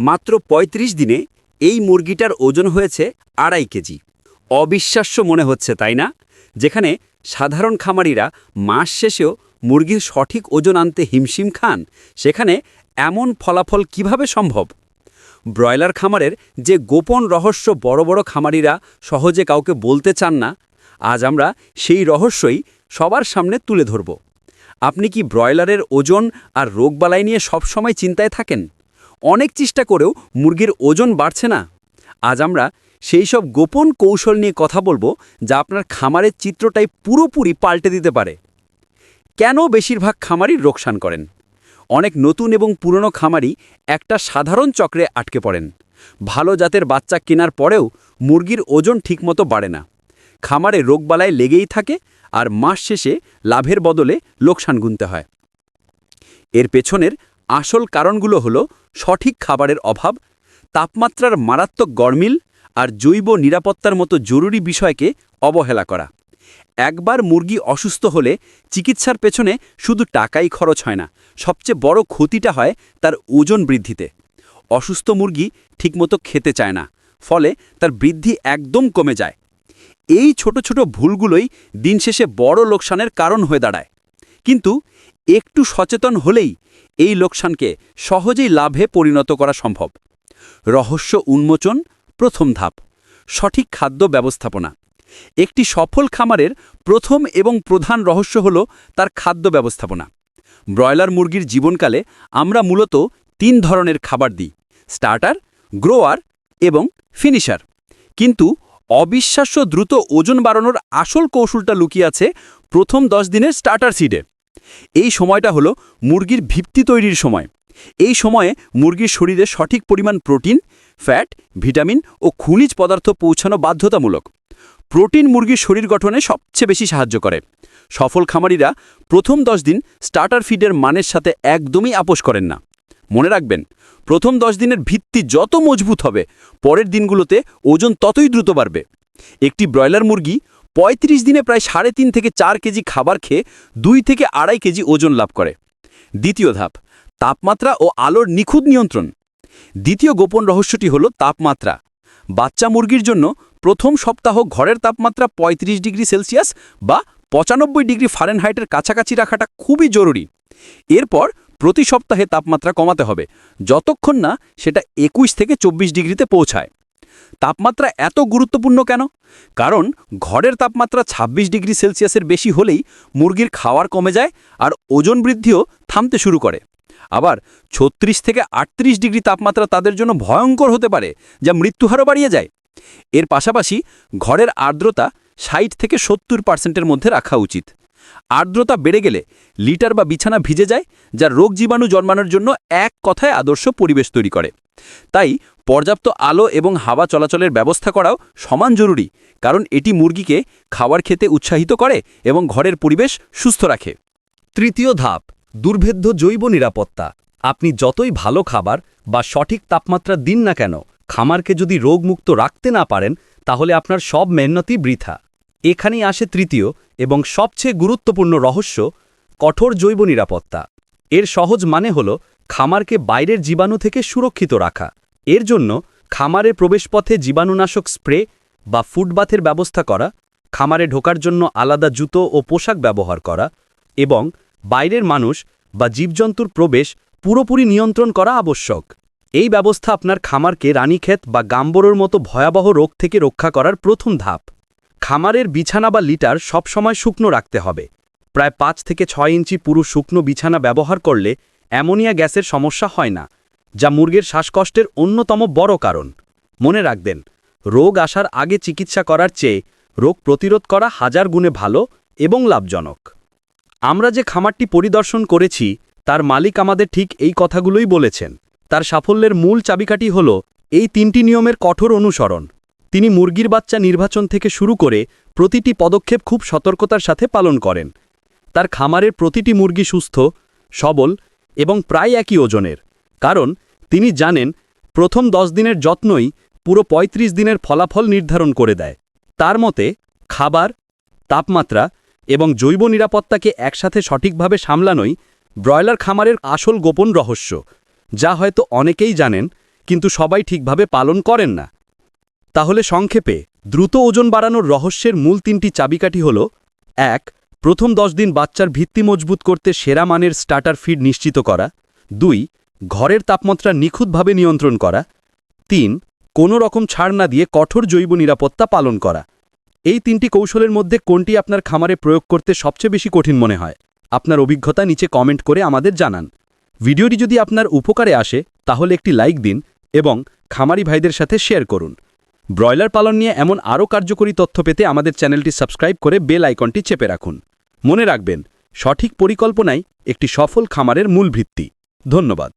মাত্র ৩৫ দিনে এই মুরগিটার ওজন হয়েছে আড়াই কেজি। অবিশ্বাস্য মনে হচ্ছে, তাই না? যেখানে সাধারণ খামারিরা মাস শেষেও মুরগির সঠিক ওজন আনতে হিমশিম খান, সেখানে এমন ফলাফল কীভাবে সম্ভব? ব্রয়লার খামারের যে গোপন রহস্য বড় বড় খামারিরা সহজে কাউকে বলতে চান না, আজ আমরা সেই রহস্যই সবার সামনে তুলে ধরব। আপনি কি ব্রয়লারের ওজন আর রোগবালাই নিয়ে সবসময় চিন্তায় থাকেন? অনেক চেষ্টা করেও মুরগির ওজন বাড়ছে না। আজ আমরা সেই সব গোপন কৌশল নিয়ে কথা বলব যা আপনার খামারের চিত্রটাই পুরোপুরি পাল্টে দিতে পারে। কেন বেশিরভাগ খামারই রোকসান করেন? অনেক নতুন এবং পুরনো খামারি একটা সাধারণ চক্রে আটকে পড়েন। ভালো জাতের বাচ্চা কেনার পরেও মুরগির ওজন ঠিকমতো বাড়ে না। খামারে রোগবালায় লেগেই থাকে আর মাস শেষে লাভের বদলে লোকসান গুনতে হয়। এর পেছনের আসল কারণগুলো হলো সঠিক খাবারের অভাব, তাপমাত্রার মারাত্মক গরমিল আর জৈব নিরাপত্তার মতো জরুরি বিষয়কে অবহেলা করা। একবার মুরগি অসুস্থ হলে চিকিৎসার পেছনে শুধু টাকাই খরচ হয় না, সবচেয়ে বড় ক্ষতিটা হয় তার ওজন বৃদ্ধিতে। অসুস্থ মুরগি ঠিকমতো খেতে চায় না, ফলে তার বৃদ্ধি একদম কমে যায়। এই ছোট ছোট ভুলগুলোই দিন শেষে বড় লোকসানের কারণ হয়ে দাঁড়ায়। কিন্তু একটু সচেতন হলেই এই লোকসানকে সহজেই লাভে পরিণত করা সম্ভব। রহস্য উন্মোচন, প্রথম ধাপ, সঠিক খাদ্য ব্যবস্থাপনা। একটি সফল খামারের প্রথম এবং প্রধান রহস্য হল তার খাদ্য ব্যবস্থাপনা। ব্রয়লার মুরগির জীবনকালে আমরা মূলত তিন ধরনের খাবার দিই, স্টার্টার, গ্রোয়ার এবং ফিনিশার। কিন্তু অবিশ্বাস্য দ্রুত ওজন বাড়ানোর আসল কৌশলটা লুকিয়ে আছে প্রথম দশ দিনের স্টার্টার সিডে। এই সময়টা হলো মুরগির ভিত্তি তৈরির সময়। এই সময়ে মুরগির শরীরে সঠিক পরিমাণ প্রোটিন, ফ্যাট, ভিটামিন ও খনিজ পদার্থ পৌঁছানো বাধ্যতামূলক। প্রোটিন মুরগির শরীর গঠনে সবচেয়ে বেশি সাহায্য করে। সফল খামারিরা প্রথম দশ দিন স্টার্টার ফিডের মানের সাথে একদমই আপোষ করেন না। মনে রাখবেন, প্রথম দশ দিনের ভিত্তি যত মজবুত হবে, পরের দিনগুলোতে ওজন ততই দ্রুত বাড়বে। একটি ব্রয়লার মুরগি ৩৫ দিনে প্রায় সাড়ে তিন থেকে চার কেজি খাবার খেয়ে দুই থেকে আড়াই কেজি ওজন লাভ করে। দ্বিতীয় ধাপ, তাপমাত্রা ও আলোর নিখুঁত নিয়ন্ত্রণ। দ্বিতীয় গোপন রহস্যটি হল তাপমাত্রা। বাচ্চা মুরগির জন্য প্রথম সপ্তাহ ঘরের তাপমাত্রা ৩৫ ডিগ্রি সেলসিয়াস বা পঁচানব্বই ডিগ্রি ফারেনহাইটের কাছাকাছি রাখাটা খুবই জরুরি। এরপর প্রতি সপ্তাহে তাপমাত্রা কমাতে হবে, যতক্ষণ না সেটা একুশ থেকে চব্বিশ ডিগ্রিতে পৌঁছায়। তাপমাত্রা এত গুরুত্বপূর্ণ কেন? কারণ ঘরের তাপমাত্রা ২৬ ডিগ্রি সেলসিয়াসের বেশি হলেই মুরগির খাওয়ার কমে যায় আর ওজন বৃদ্ধিও থামতে শুরু করে। আবার ছত্রিশ থেকে আটত্রিশ ডিগ্রি তাপমাত্রা তাদের জন্য ভয়ঙ্কর হতে পারে, যা মৃত্যুহারও বাড়িয়ে যায়। এর পাশাপাশি ঘরের আর্দ্রতা ষাট থেকে সত্তর পার্সেন্টের মধ্যে রাখা উচিত। আর্দ্রতা বেড়ে গেলে লিটার বা বিছানা ভিজে যায়, যা রোগ জীবাণু জন্মানোর জন্য এক কথায় আদর্শ পরিবেশ তৈরি করে। তাই পর্যাপ্ত আলো এবং হাওয়া চলাচলের ব্যবস্থা করাও সমান জরুরি, কারণ এটি মুরগিকে খাবার খেতে উৎসাহিত করে এবং ঘরের পরিবেশ সুস্থ রাখে। তৃতীয় ধাপ, দুর্ভেদ্য জৈব নিরাপত্তা। আপনি যতই ভালো খাবার বা সঠিক তাপমাত্রা দিন না কেন, খামারকে যদি রোগমুক্ত রাখতে না পারেন, তাহলে আপনার সব মেহনতই বৃথা। এখানেই আসে তৃতীয় এবং সবচেয়ে গুরুত্বপূর্ণ রহস্য, কঠোর জৈব নিরাপত্তা। এর সহজ মানে হল খামারকে বাইরের জীবাণু থেকে সুরক্ষিত রাখা। এর জন্য খামারের প্রবেশপথে জীবাণুনাশক স্প্রে বা ফুটবাথের ব্যবস্থা করা, খামারে ঢোকার জন্য আলাদা জুতো ও পোশাক ব্যবহার করা এবং বাইরের মানুষ বা জীবজন্তুর প্রবেশ পুরোপুরি নিয়ন্ত্রণ করা আবশ্যক। এই ব্যবস্থা আপনার খামারকে রানীক্ষেত বা গাম্বরোর মতো ভয়াবহ রোগ থেকে রক্ষা করার প্রথম ধাপ। খামারের বিছানা বা লিটার সবসময় শুকনো রাখতে হবে। প্রায় পাঁচ থেকে ছয় ইঞ্চি পুরো শুকনো বিছানা ব্যবহার করলে অ্যামোনিয়া গ্যাসের সমস্যা হয় না, যা মুরগের শ্বাসকষ্টের অন্যতম বড় কারণ। মনে রাখবেন, রোগ আসার আগে চিকিৎসা করার চেয়ে রোগ প্রতিরোধ করা হাজার গুণে ভালো এবং লাভজনক। আমরা যে খামারটি পরিদর্শন করেছি, তার মালিক আমাদের ঠিক এই কথাগুলোই বলেছেন। তার সাফল্যের মূল চাবিকাঠি হল এই তিনটি নিয়মের কঠোর অনুসরণ। তিনি মুরগির বাচ্চা নির্বাচন থেকে শুরু করে প্রতিটি পদক্ষেপ খুব সতর্কতার সাথে পালন করেন। তার খামারের প্রতিটি মুরগি সুস্থ, সবল এবং প্রায় একই ওজনের। কারণ তিনি জানেন, প্রথম দশ দিনের যত্নই পুরো ৩৫ দিনের ফলাফল নির্ধারণ করে দেয়। তার মতে, খাবার, তাপমাত্রা এবং জৈব নিরাপত্তাকে একসাথে সঠিকভাবে সামলানোই ব্রয়লার খামারের আসল গোপন রহস্য, যা হয়তো অনেকেই জানেন, কিন্তু সবাই ঠিকভাবে পালন করেন না। তাহলে সংক্ষেপে, দ্রুত ওজন বাড়ানোর রহস্যের মূল তিনটি চাবিকাঠি হল, এক, প্রথম দশ দিন বাচ্চার ভিত্তি মজবুত করতে সেরা মানের স্টার্টার ফিড নিশ্চিত করা, দুই, ঘরের তাপমাত্রা নিখুঁতভাবে নিয়ন্ত্রণ করা, তিন, কোনো রকম ছাড় না দিয়ে কঠোর জৈব নিরাপত্তা পালন করা। এই তিনটি কৌশলের মধ্যে কোনটি আপনার খামারে প্রয়োগ করতে সবচেয়ে বেশি কঠিন মনে হয়? আপনার অভিজ্ঞতা নিচে কমেন্ট করে আমাদের জানান। ভিডিওটি যদি আপনার উপকারে আসে, তাহলে একটি লাইক দিন এবং খামারি ভাইদের সাথে শেয়ার করুন। ব্রয়লার পালন নিয়ে এমন আরও কার্যকরী তথ্য পেতে আমাদের চ্যানেলটি সাবস্ক্রাইব করে বেল আইকনটি চেপে রাখুন। মনে রাখবেন, সঠিক পরিকল্পনাই একটি সফল খামারের মূল ভিত্তি। ধন্যবাদ।